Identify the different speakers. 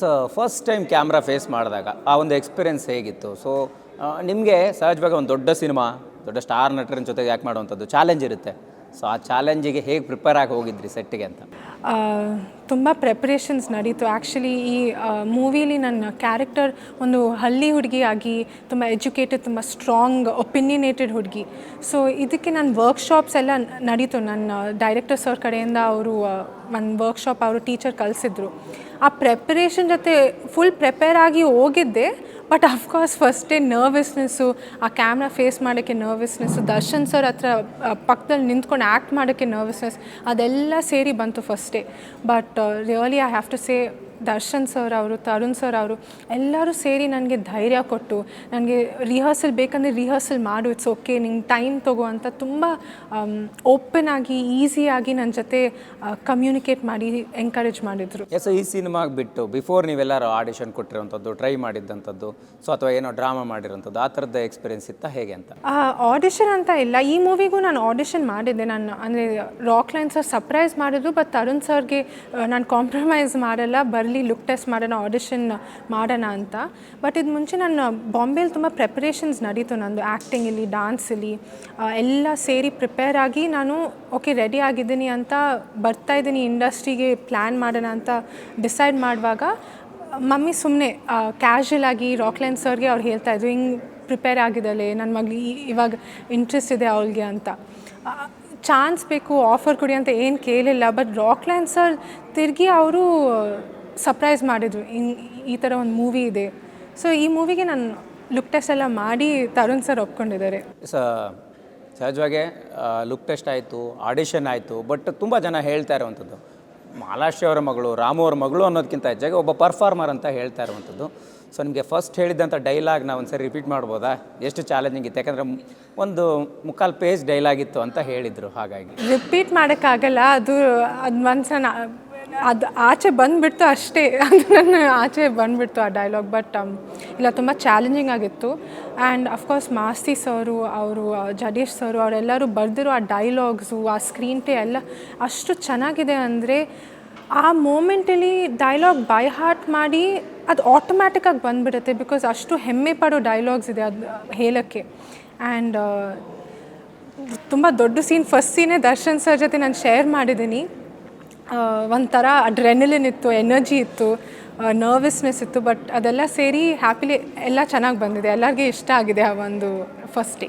Speaker 1: So first time camera face ಮಾಡಿದಾಗ ಆ ಒಂದು ಎಕ್ಸ್ಪೀರಿಯನ್ಸ್ ಹೇಗಿತ್ತು? ಸೊ ನಿಮಗೆ ಸಹಜವಾಗಿ ಒಂದು ದೊಡ್ಡ ಸಿನಿಮಾ, ದೊಡ್ಡ ಸ್ಟಾರ್ ನಟರ ಜೊತೆಗೆ ಯಾಕೆ ಮಾಡುವಂಥದ್ದು ಚಾಲೆಂಜ್ ಇರುತ್ತೆ. ಸೊ ಆ ಚಾಲೆಂಜಿಗೆ ಹೇಗೆ ಪ್ರಿಪೇರ್ ಆಗಿ ಹೋಗಿದ್ರಿ ಸೆಟ್ಟಿಗೆ ಅಂತ?
Speaker 2: ತುಂಬ ಪ್ರೆಪ್ರೇಷನ್ಸ್ ನಡೀತು. ಆ್ಯಕ್ಚುಲಿ ಈ ಮೂವೀಲಿ ನನ್ನ ಕ್ಯಾರೆಕ್ಟರ್ ಒಂದು ಹಳ್ಳಿ ಹುಡುಗಿಯಾಗಿ ತುಂಬ ಎಜುಕೇಟೆಡ್ ತುಂಬ ಸ್ಟ್ರಾಂಗ್ ಒಪಿನಿಯನೇಟೆಡ್ ಹುಡುಗಿ. ಸೊ ಇದಕ್ಕೆ ನನ್ನ ವರ್ಕ್ಶಾಪ್ಸ್ ಎಲ್ಲ ನಡೀತು. ನನ್ನ ಡೈರೆಕ್ಟರ್ ಸರ್ ಕಡೆಯಿಂದ ಅವರು ಒಂದು ವರ್ಕ್ಶಾಪ್ ಅವರು ಟೀಚರ್ ಕಲಿಸಿದ್ರು ಆ ಪ್ರೆಪರೇಷನ್ ಜೊತೆ ಫುಲ್ ಪ್ರಿಪೇರ್ ಆಗಿ ಹೋಗಿದ್ದೆ. ಬಟ್ ಅಫ್ಕೋರ್ಸ್ ಫಸ್ಟೇ ನರ್ವಸ್ನೆಸ್ಸು ಆ ಕ್ಯಾಮ್ರಾ ಫೇಸ್ ಮಾಡೋಕ್ಕೆ ನರ್ವಸ್ನೆಸ್ಸು ದರ್ಶನ್ ಸರ್ ಹತ್ರ ಪಕ್ಕದಲ್ಲಿ ನಿಂತ್ಕೊಂಡು ಆ್ಯಕ್ಟ್ ಮಾಡೋಕ್ಕೆ ನರ್ವಸ್ನೆಸ್ ಅದೆಲ್ಲ ಸೇರಿ ಬಂತು ಫಸ್ಟೇ but really I have to say Darshan sir ಅವರು ತರುಣ್ ಸರ್ ಅವರು ಎಲ್ಲರೂ ಸೇರಿ ನನಗೆ ಧೈರ್ಯ ಕೊಟ್ಟು ನನಗೆ ರಿಹರ್ಸಲ್ ಬೇಕಂದರೆ ರಿಹರ್ಸಲ್ ಮಾಡು ಇಟ್ಸ್ ಓಕೆ ನಿಂಗೆ ಟೈಮ್ ತಗೋ ಅಂತ ತುಂಬ ಓಪನ್ ಆಗಿ ಈಸಿಯಾಗಿ ನನ್ನ ಜೊತೆ ಕಮ್ಯುನಿಕೇಟ್ ಮಾಡಿ ಎಂಕರೇಜ್ ಮಾಡಿದರು.
Speaker 1: ಎಸ್ ಈ ಸಿನಿಮಾಗೆ ಬಿಟ್ಟು ಬಿಫೋರ್ ನೀವೆಲ್ಲರೂ ಆಡಿಷನ್ ಕೊಟ್ಟಿರುವಂಥದ್ದು ಟ್ರೈ ಮಾಡಿದ್ದಂಥದ್ದು ಸೊ ಅಥವಾ ಏನೋ ಡ್ರಾಮಾ ಮಾಡಿರೋಂಥದ್ದು ಆ ಥರದ ಎಕ್ಸ್ಪೀರಿಯನ್ಸ್ ಇತ್ತಾ ಹೇಗೆ ಅಂತ?
Speaker 2: ಆಡಿಷನ್ ಅಂತ ಇಲ್ಲ. ಈ ಮೂವಿಗೂ ನಾನು ಆಡಿಷನ್ ಮಾಡಿದ್ದೆ. ನಾನು ಅಂದರೆ ರಾಕ್ ಲೈನ್ ಸರ್ ಸರ್ಪ್ರೈಸ್ ಮಾಡಿದ್ರು ಬಟ್ ತರುಣ್ ಸರ್ಗೆ ನಾನು ಕಾಂಪ್ರಮೈಸ್ ಮಾಡಲ್ಲ ಬರಲಿ ಲುಕ್ ಟೆಸ್ಟ್ ಮಾಡೋಣ ಆಡಿಷನ್ ಮಾಡೋಣ ಅಂತ. ಬಟ್ ಇದು ಮುಂಚೆ ನಾನು ಬಾಂಬೆಲಿ ತುಂಬ ಪ್ರಿಪ್ರೇಷನ್ಸ್ ನಡೀತು ನಂದು ಡಾನ್ಸ್ ಇಲ್ಲಿ ಎಲ್ಲ ಸೇರಿ ಪ್ರಿಪೇರ್ ಆಗಿ ನಾನು ಓಕೆ ರೆಡಿ ಆಗಿದ್ದೀನಿ ಅಂತ ಬರ್ತಾ ಇದ್ದೀನಿ ಇಂಡಸ್ಟ್ರಿಗೆ ಪ್ಲ್ಯಾನ್ ಮಾಡೋಣ ಅಂತ ಡಿಸೈಡ್ ಮಾಡುವಾಗ, ಮಮ್ಮಿ ಸುಮ್ಮನೆ ಕ್ಯಾಶುಯಲ್ ಆಗಿ ರಾಕ್ಲೈನ್ ಸರ್ಗೆ ಅವ್ರು ಹೇಳ್ತಾ ಇದ್ರು, ಹಿಂಗೆ ಪ್ರಿಪೇರ್ ಆಗಿದ್ದಾಳೆ ನನ್ನ ಮಗಳು ಇವಾಗ ಇಂಟ್ರೆಸ್ಟ್ ಇದೆ ಅವಳಿಗೆ ಅಂತ. ಚಾನ್ಸ್ ಬೇಕು ಆಫರ್ ಕೊಡಿ ಅಂತ ಏನು ಕೇಳಿಲ್ಲ ಬಟ್ ರಾಕ್ಲ್ಯಾಂಡ್ ಸರ್ ತಿರುಗಿ ಅವರು ಸರ್ಪ್ರೈಸ್ ಮಾಡಿದ್ರು. ಈ ಥರ ಒಂದು ಮೂವಿ ಇದೆ. ಸೊ ಈ ಮೂವಿಗೆ ನಾನು ಲುಕ್ ಟೆಸ್ಟ್ ಎಲ್ಲ ಮಾಡಿ ತರುಣ್ ಸರ್ ಒಪ್ಕೊಂಡಿದ್ದಾರೆ.
Speaker 1: ಸ ಸಹಜವಾಗಿ ಲುಕ್ ಟೆಸ್ಟ್ ಆಯಿತು ಆಡಿಷನ್ ಆಯಿತು ಬಟ್ ತುಂಬ ಜನ ಹೇಳ್ತಾ ಇರುವಂಥದ್ದು ಮಾಲಾಶ್ರೀ ಅವರ ಮಗಳು ರಾಮು ಅವ್ರ ಮಗಳು ಅನ್ನೋದಕ್ಕಿಂತ ಹೆಚ್ಚಾಗಿ ಒಬ್ಬ ಪರ್ಫಾರ್ಮರ್ ಅಂತ ಹೇಳ್ತಾ ಇರುವಂಥದ್ದು ಸೊ ನಿಮಗೆ ಫಸ್ಟ್ ಹೇಳಿದ್ದಂಥ ಡೈಲಾಗ್ ನಾವು ಒಂದ್ಸರಿ ರಿಪೀಟ್ ಮಾಡ್ಬೋದಾ? ಎಷ್ಟು ಚಾಲೆಂಜಿಂಗ್ ಇತ್ತು? ಯಾಕಂದರೆ ಒಂದು ಮುಕ್ಕಾಲು ಪೇಜ್ ಡೈಲಾಗ್ ಇತ್ತು ಅಂತ ಹೇಳಿದರು ಹಾಗಾಗಿ.
Speaker 2: ರಿಪೀಟ್ ಮಾಡೋಕ್ಕಾಗಲ್ಲ. ಅದು ಅದು ಮನ್ಸ ಅದು ಆಚೆ ಬಂದುಬಿಡ್ತು ಅಷ್ಟೇ. ಅದು ನನ್ನ ಆಚೆ ಬಂದುಬಿಡ್ತು ಆ ಡೈಲಾಗ್ ಬಟ್ ಇಲ್ಲ, ತುಂಬ ಚಾಲೆಂಜಿಂಗ್ ಆಗಿತ್ತು. ಆ್ಯಂಡ್ ಅಫ್ಕೋರ್ಸ್ ಮಾಸ್ತಿ ಸರು, ಅವರು ಜಡೇಶ್ ಸರು, ಅವರೆಲ್ಲರೂ ಬರೆದಿರೋ ಆ ಡೈಲಾಗ್ಸು ಆ ಸ್ಕ್ರೀನ್ ಪೇ ಎಲ್ಲ ಅಷ್ಟು ಚೆನ್ನಾಗಿದೆ ಅಂದರೆ ಆ ಮೂಮೆಂಟಲ್ಲಿ ಡೈಲಾಗ್ ಬೈ ಹಾರ್ಟ್ ಮಾಡಿ ಅದು ಆಟೋಮ್ಯಾಟಿಕ್ಕಾಗಿ ಬಂದುಬಿಡುತ್ತೆ ಬಿಕಾಸ್ ಅಷ್ಟು ಹೆಮ್ಮೆ ಪಡೋ ಡೈಲಾಗ್ಸ್ ಇದೆ ಅದು, ಹೇಳೋಕ್ಕೆ. ಆ್ಯಂಡ್ ತುಂಬ ದೊಡ್ಡ ಸೀನ್ ಫಸ್ಟ್ ಸೀನೇ ದರ್ಶನ್ ಸರ್ ಜೊತೆ ನಾನು ಶೇರ್ ಮಾಡಿದ್ದೀನಿ. ಒಂಥರ ಅಡ್ರೆನಲಿನ್ ಇತ್ತು ಎನರ್ಜಿ ಇತ್ತು ನರ್ವಸ್ನೆಸ್ ಇತ್ತು ಬಟ್ ಅದೆಲ್ಲ ಸೇರಿ ಹ್ಯಾಪಿಲಿ ಎಲ್ಲ ಚೆನ್ನಾಗಿ ಬಂದಿದೆ. ಎಲ್ಲರಿಗೆ ಇಷ್ಟ ಆಗಿದೆ ಆ ಒಂದು ಫಸ್ಟ್ ಡೇ